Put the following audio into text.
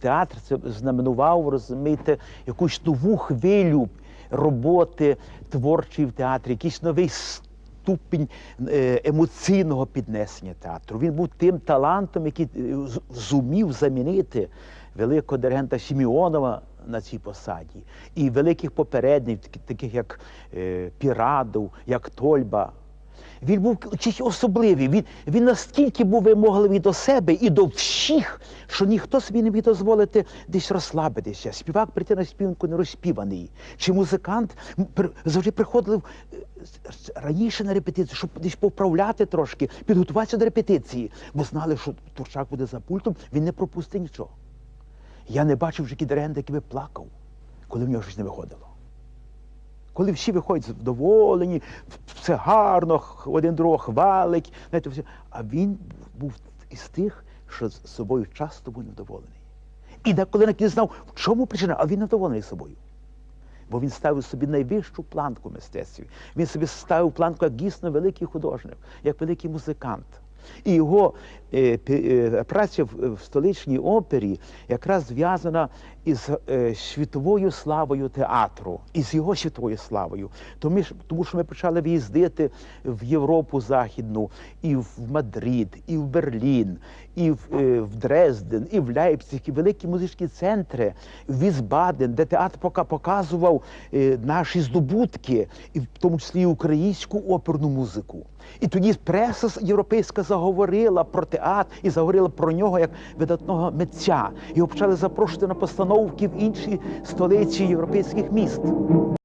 Театр це знаменував, розумієте, якусь нову хвилю роботи творчої в театрі, якийсь новий ступінь е, емоційного піднесення театру. Він був тим талантом, який е, зумів замінити великого диригента Сіміонова на цій посаді, і великих попередників, таких як е, Пірадов, як Тольба. Він був чийсь особливий. Він, він настільки був вимогливий до себе і до всіх, що ніхто собі не міг дозволити десь розслабитися. Співак прийти на співанку не розспіваний. Чи музикант завжди приходили е, раніше на репетицію, щоб десь поправляти трошки, підготуватися до репетиції, бо знали, що Турчак буде за пультом, він не пропустить нічого. Я не бачив вже який який би плакав, коли в нього щось не виходило. Коли всі виходять задоволені, все гарно, один другого хвалить, знаєте, все. а він був із тих, що з собою часто був невдоволений. І деколи не знав, в чому причина, а він невдоволений собою. Бо він ставив собі найвищу планку мистецтві. Він собі ставив планку як дійсно великий художник, як великий музикант. І його праця в, столичній опері якраз зв'язана із е, світовою славою театру, із його світовою славою. Тому, що ми почали виїздити в Європу Західну, і в Мадрид, і в Берлін, і в, е, Дрезден, і в Лейпциг, і великі музичні центри, в Візбаден, де театр показував е, наші здобутки, і в тому числі і українську оперну музику. І тоді преса європейська заговорила про театр і заговорили про нього як видатного митця. Його почали запрошувати на постановки в інші столиці європейських міст.